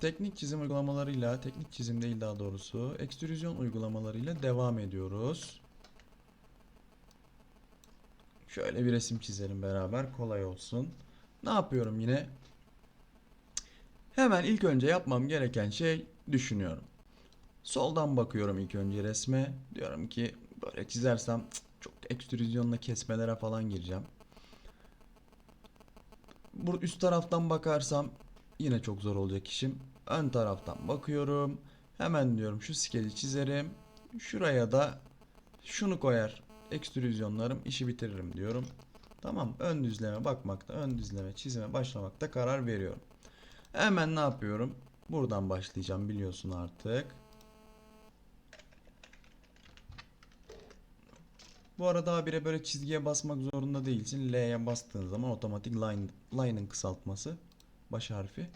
Teknik çizim uygulamalarıyla, teknik çizim değil daha doğrusu, ekstrüzyon uygulamalarıyla devam ediyoruz. Şöyle bir resim çizelim beraber, kolay olsun. Ne yapıyorum yine? Hemen ilk önce yapmam gereken şey düşünüyorum. Soldan bakıyorum ilk önce resme. Diyorum ki böyle çizersem çok ekstrüzyonla kesmelere falan gireceğim. Bu üst taraftan bakarsam yine çok zor olacak işim. Ön taraftan bakıyorum. Hemen diyorum şu skeci çizerim. Şuraya da şunu koyar. Ekstrüzyonlarım işi bitiririm diyorum. Tamam ön düzleme bakmakta, ön düzleme çizime başlamakta karar veriyorum. Hemen ne yapıyorum? Buradan başlayacağım biliyorsun artık. Bu arada habire böyle çizgiye basmak zorunda değilsin. L'ye bastığın zaman otomatik line line'ın kısaltması baş harfi.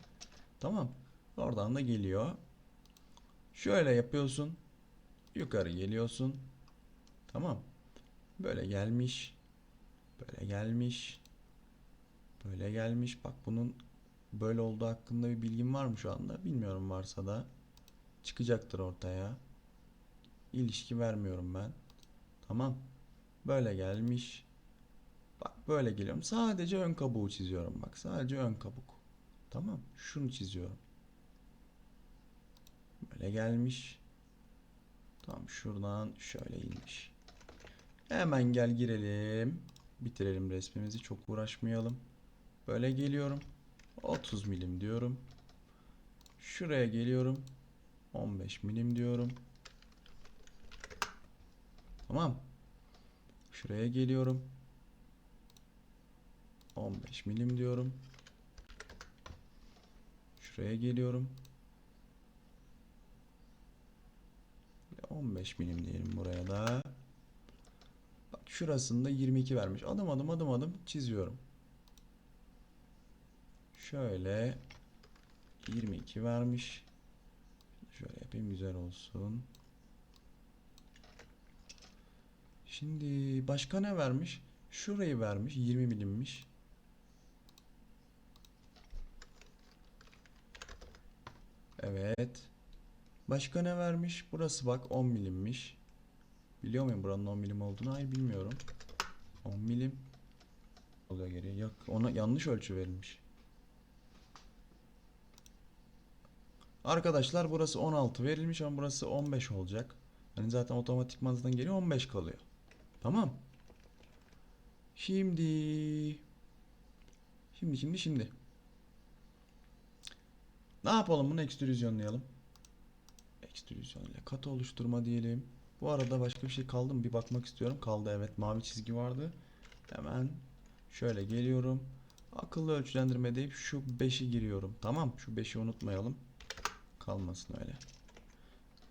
Tamam. Oradan da geliyor. Şöyle yapıyorsun. Yukarı geliyorsun. Tamam. Böyle gelmiş. Böyle gelmiş. Böyle gelmiş. Bak bunun böyle olduğu hakkında bir bilgin var mı şu anda? Bilmiyorum varsa da çıkacaktır ortaya. İlişki vermiyorum ben. Tamam. Böyle gelmiş. Bak böyle geliyorum. Sadece ön kabuğu çiziyorum. Bak sadece ön kabuk. Tamam. Şunu çiziyorum. Böyle gelmiş. Tamam şuradan şöyle inmiş. Hemen gel girelim. Bitirelim resmimizi. Çok uğraşmayalım. Böyle geliyorum. 30 milim diyorum. Şuraya geliyorum. 15 milim diyorum. Tamam. Şuraya geliyorum. 15 milim diyorum. Şuraya geliyorum. 15 milim diyelim buraya da. Bak şurasında 22 vermiş. Adım adım adım adım çiziyorum. Şöyle 22 vermiş. Şöyle yapayım güzel olsun. Şimdi başka ne vermiş? Şurayı vermiş. 20 milimmiş. Evet. Başka ne vermiş? Burası bak 10 milimmiş. Biliyor muyum buranın 10 milim olduğunu? Hayır bilmiyorum. 10 milim. Oluyor geriye. Yok ona yanlış ölçü verilmiş. Arkadaşlar burası 16 verilmiş ama burası 15 olacak. Hani zaten otomatikman zaten geliyor 15 kalıyor. Tamam. Şimdi şimdi şimdi şimdi. Ne yapalım bunu ekstrüzyonlayalım. Ekstrüzyon ile katı oluşturma diyelim. Bu arada başka bir şey kaldı mı? Bir bakmak istiyorum. Kaldı evet mavi çizgi vardı. Hemen şöyle geliyorum. Akıllı ölçülendirme deyip şu 5'i giriyorum. Tamam şu 5'i unutmayalım. Kalmasın öyle.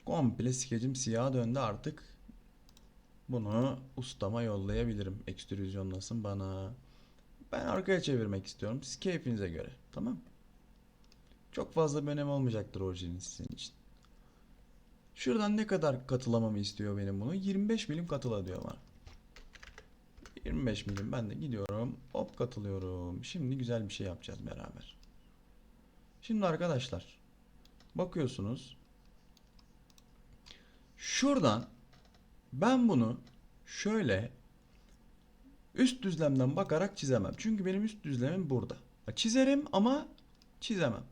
Komple skecim siyaha döndü artık. Bunu ustama yollayabilirim. Ekstrüzyonlasın bana. Ben arkaya çevirmek istiyorum. Siz keyfinize göre. Tamam. Çok fazla bir önemi olmayacaktır orijinin sizin için. Şuradan ne kadar katılamamı istiyor benim bunu? 25 milim katıla diyor bana. 25 milim ben de gidiyorum. Hop katılıyorum. Şimdi güzel bir şey yapacağız beraber. Şimdi arkadaşlar bakıyorsunuz. Şuradan ben bunu şöyle üst düzlemden bakarak çizemem. Çünkü benim üst düzlemim burada. Çizerim ama çizemem.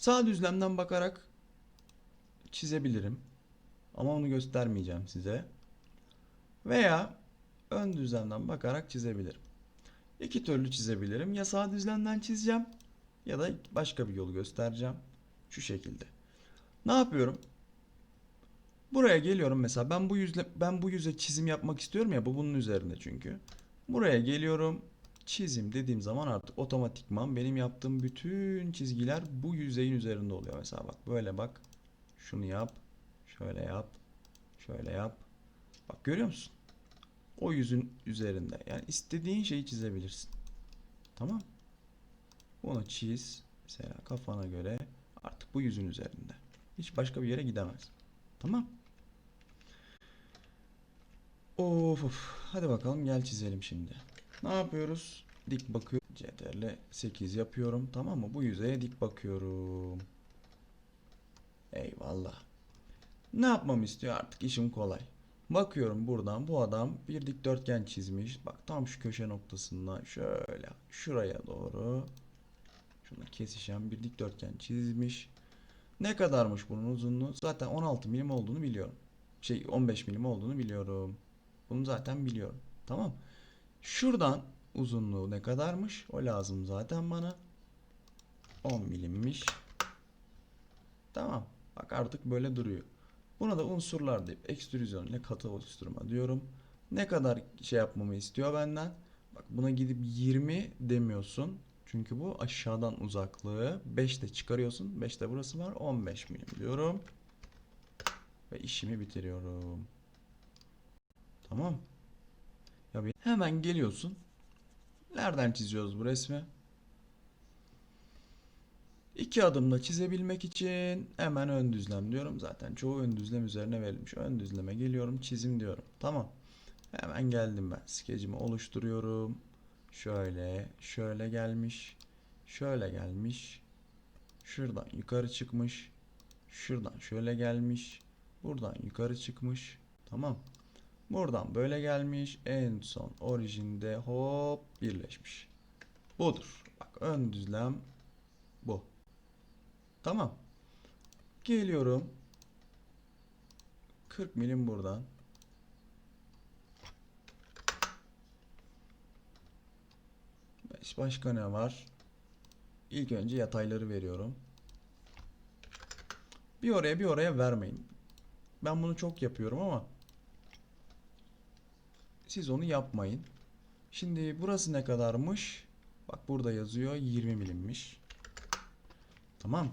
Sağ düzlemden bakarak çizebilirim. Ama onu göstermeyeceğim size. Veya ön düzlemden bakarak çizebilirim. İki türlü çizebilirim. Ya sağ düzlemden çizeceğim ya da başka bir yolu göstereceğim. Şu şekilde. Ne yapıyorum? Buraya geliyorum mesela ben bu yüzle ben bu yüze çizim yapmak istiyorum ya bu bunun üzerinde çünkü. Buraya geliyorum. Çizim dediğim zaman artık otomatikman benim yaptığım bütün çizgiler bu yüzeyin üzerinde oluyor. Mesela bak böyle bak. Şunu yap. Şöyle yap. Şöyle yap. Bak görüyor musun? O yüzün üzerinde. Yani istediğin şeyi çizebilirsin. Tamam. Bunu çiz. Mesela kafana göre artık bu yüzün üzerinde. Hiç başka bir yere gidemez. Tamam. Of of. Hadi bakalım gel çizelim şimdi. Ne yapıyoruz? Dik bakıyor. CTRL 8 yapıyorum. Tamam mı? Bu yüzeye dik bakıyorum. Eyvallah. Ne yapmamı istiyor artık? İşim kolay. Bakıyorum buradan bu adam bir dikdörtgen çizmiş. Bak tam şu köşe noktasından şöyle şuraya doğru şunu kesişen bir dikdörtgen çizmiş. Ne kadarmış bunun uzunluğu? Zaten 16 milim olduğunu biliyorum. Şey 15 milim olduğunu biliyorum. Bunu zaten biliyorum. Tamam. Şuradan uzunluğu ne kadarmış? O lazım zaten bana. 10 milimmiş. Tamam. Bak artık böyle duruyor. Buna da unsurlar deyip ekstrüzyon ile katı oluşturma diyorum. Ne kadar şey yapmamı istiyor benden? Bak buna gidip 20 demiyorsun. Çünkü bu aşağıdan uzaklığı 5 de çıkarıyorsun. 5 de burası var. 15 milim diyorum. Ve işimi bitiriyorum. Tamam. Ya bir hemen geliyorsun. Nereden çiziyoruz bu resmi? İki adımda çizebilmek için hemen ön düzlem diyorum. Zaten çoğu ön düzlem üzerine verilmiş. Ön düzleme geliyorum, çizim diyorum. Tamam. Hemen geldim ben. Skecimi oluşturuyorum. Şöyle, şöyle gelmiş. Şöyle gelmiş. Şuradan yukarı çıkmış. Şuradan şöyle gelmiş. Buradan yukarı çıkmış. Tamam. Buradan böyle gelmiş. En son orijinde hop birleşmiş. Budur. Bak ön düzlem bu. Tamam. Geliyorum. 40 milim buradan. Başka ne var? İlk önce yatayları veriyorum. Bir oraya bir oraya vermeyin. Ben bunu çok yapıyorum ama siz onu yapmayın. Şimdi burası ne kadarmış? Bak burada yazıyor 20 milimmiş. Tamam.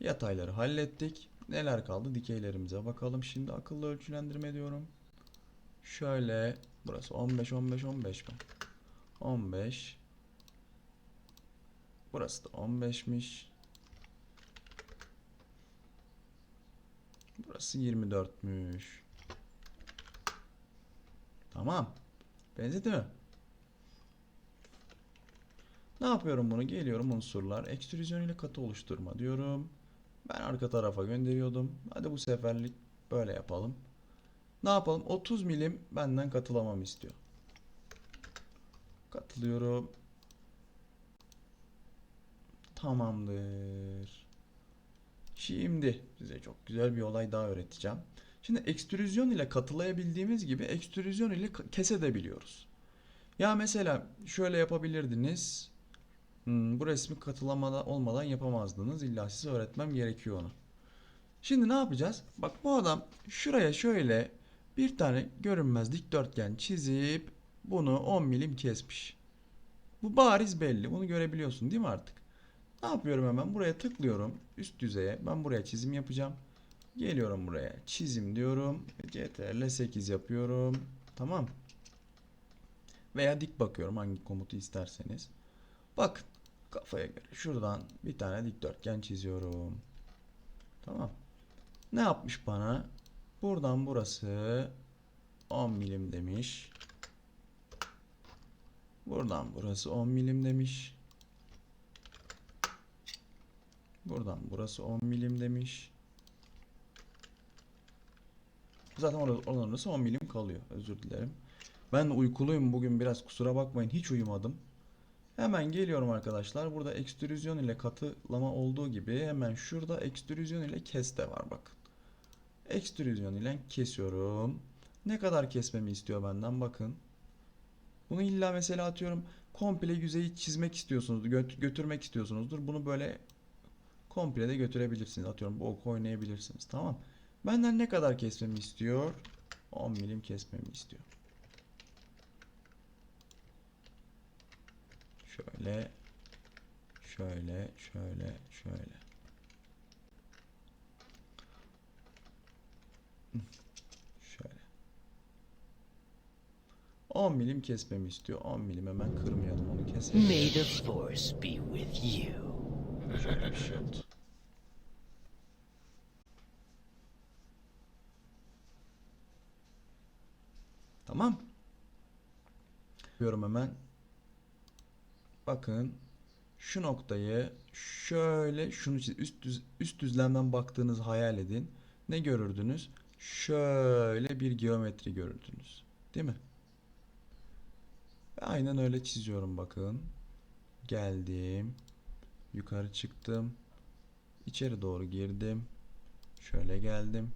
Yatayları hallettik. Neler kaldı? Dikeylerimize bakalım. Şimdi akıllı ölçülendirme diyorum. Şöyle burası 15 15 15 mi? 15 Burası da 15'miş. Burası 24'müş. Tamam. Benzedi mi? Ne yapıyorum bunu? Geliyorum unsurlar. Ekstrüzyon ile katı oluşturma diyorum. Ben arka tarafa gönderiyordum. Hadi bu seferlik böyle yapalım. Ne yapalım? 30 milim benden katılamam istiyor. Katılıyorum. Tamamdır. Şimdi size çok güzel bir olay daha öğreteceğim. Şimdi ekstrüzyon ile katılayabildiğimiz gibi ekstrüzyon ile kesebiliyoruz. Ya mesela şöyle yapabilirdiniz. Hmm, bu resmi katılamada olmadan yapamazdınız. İlla size öğretmem gerekiyor onu. Şimdi ne yapacağız? Bak bu adam şuraya şöyle bir tane görünmez dikdörtgen çizip bunu 10 milim kesmiş. Bu bariz belli. Bunu görebiliyorsun değil mi artık? Ne yapıyorum hemen? Buraya tıklıyorum. Üst düzeye. Ben buraya çizim yapacağım. Geliyorum buraya. Çizim diyorum. CTRL 8 yapıyorum. Tamam. Veya dik bakıyorum hangi komutu isterseniz. Bakın kafaya göre şuradan bir tane dikdörtgen çiziyorum. Tamam. Ne yapmış bana? Buradan burası 10 milim demiş. Buradan burası 10 milim demiş. Buradan burası 10 milim demiş. Zaten orası, orası 10 milim kalıyor. Özür dilerim. Ben uykuluyum bugün biraz kusura bakmayın. Hiç uyumadım. Hemen geliyorum arkadaşlar. Burada ekstrüzyon ile katılama olduğu gibi hemen şurada ekstrüzyon ile kes de var bakın. Ekstrüzyon ile kesiyorum. Ne kadar kesmemi istiyor benden bakın. Bunu illa mesela atıyorum komple yüzeyi çizmek istiyorsunuz, göt- götürmek istiyorsunuzdur. Bunu böyle komple de götürebilirsiniz. Atıyorum bu oku oynayabilirsiniz. Tamam. Benden ne kadar kesmemi istiyor? 10 milim kesmemi istiyor. Şöyle şöyle şöyle şöyle. Şöyle. 10 milim kesmemi istiyor. 10 milim hemen kırmayalım onu keselim. May the Force be with you. Şöyle bir şey oldu. Tamam. Yapıyorum hemen. bakın şu noktayı şöyle şunu çiz- üst düz, üst düzlemden baktığınızı hayal edin. Ne görürdünüz? Şöyle bir geometri görürdünüz. Değil mi? Aynen öyle çiziyorum bakın. Geldim. Yukarı çıktım. İçeri doğru girdim. Şöyle geldim.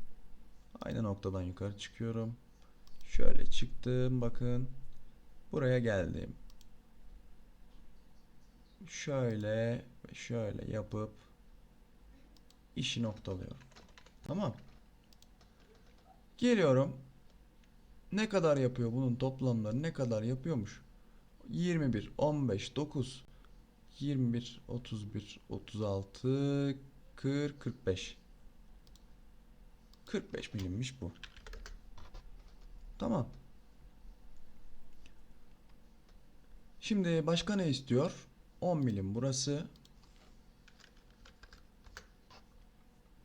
Aynı noktadan yukarı çıkıyorum. Şöyle çıktım bakın. Buraya geldim. Şöyle şöyle yapıp işi noktalıyorum. Tamam. Geliyorum. Ne kadar yapıyor bunun toplamları ne kadar yapıyormuş? 21, 15, 9, 21, 31, 36, 40, 45. 45 milimmiş bu. Tamam. Şimdi başka ne istiyor? 10 milim burası.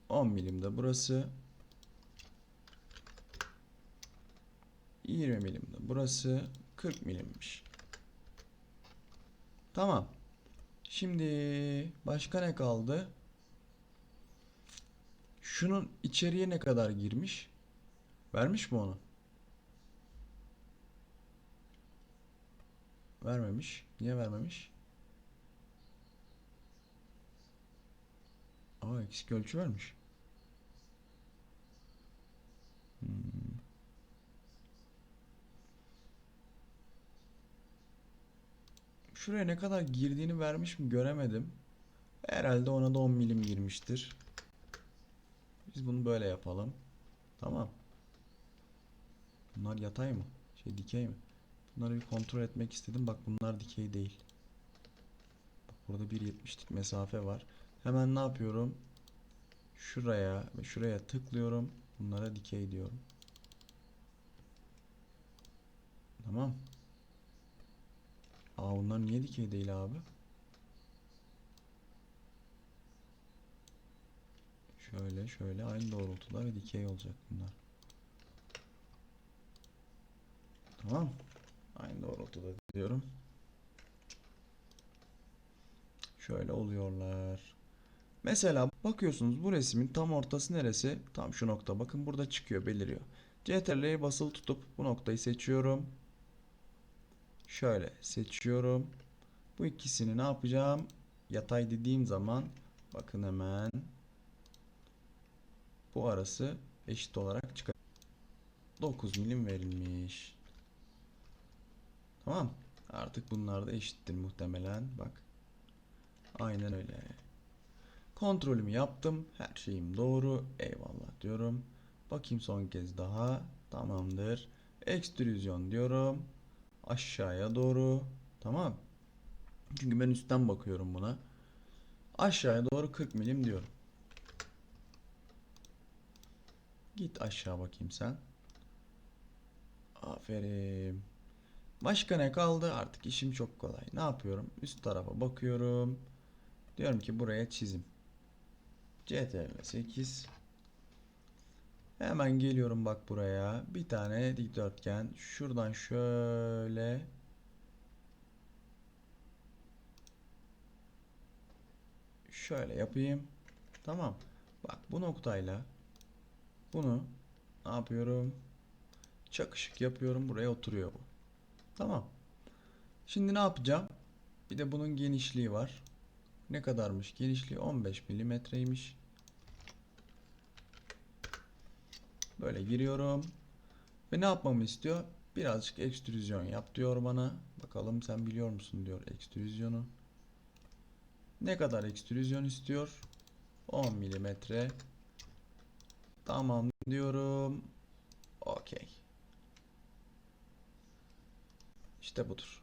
10 milim de burası. 20 milim de burası. 40 milimmiş. Tamam. Şimdi başka ne kaldı? Şunun içeriye ne kadar girmiş? Vermiş mi onu? Vermemiş. Niye vermemiş? Aa eksik ölçü vermiş. Hmm. Şuraya ne kadar girdiğini vermiş mi göremedim. Herhalde ona da 10 milim girmiştir. Biz bunu böyle yapalım. Tamam. Bunlar yatay mı? Şey dikey mi? Bunları bir kontrol etmek istedim. Bak bunlar dikey değil. Bak burada 1.70'lik mesafe var. Hemen ne yapıyorum? Şuraya ve şuraya tıklıyorum. Bunlara dikey diyorum. Tamam. Aa bunlar niye dikey değil abi? Şöyle şöyle aynı doğrultuda ve dikey olacak bunlar. Tamam. Aynı doğrultuda diyorum. Şöyle oluyorlar. Mesela bakıyorsunuz bu resmin tam ortası neresi? Tam şu nokta. Bakın burada çıkıyor, beliriyor. CTRL'ye basılı tutup bu noktayı seçiyorum. Şöyle seçiyorum. Bu ikisini ne yapacağım? Yatay dediğim zaman bakın hemen bu arası eşit olarak çıkar. 9 milim verilmiş. Tamam. Artık bunlar da eşittir muhtemelen. Bak. Aynen öyle. Kontrolümü yaptım. Her şeyim doğru. Eyvallah diyorum. Bakayım son kez daha. Tamamdır. Ekstrüzyon diyorum. Aşağıya doğru. Tamam. Çünkü ben üstten bakıyorum buna. Aşağıya doğru 40 milim diyorum. Git aşağı bakayım sen. Aferin. Başka ne kaldı? Artık işim çok kolay. Ne yapıyorum? Üst tarafa bakıyorum. Diyorum ki buraya çizim. CTRL 8. Hemen geliyorum bak buraya. Bir tane dikdörtgen. Şuradan şöyle. Şöyle yapayım. Tamam. Bak bu noktayla bunu ne yapıyorum? Çakışık yapıyorum. Buraya oturuyor bu. Tamam. Şimdi ne yapacağım? Bir de bunun genişliği var. Ne kadarmış? Genişliği 15 milimetreymiş. Böyle giriyorum. Ve ne yapmamı istiyor? Birazcık ekstrüzyon yap diyor bana. Bakalım sen biliyor musun diyor ekstrüzyonu. Ne kadar ekstrüzyon istiyor? 10 milimetre. Tamam diyorum. Okey. İşte budur.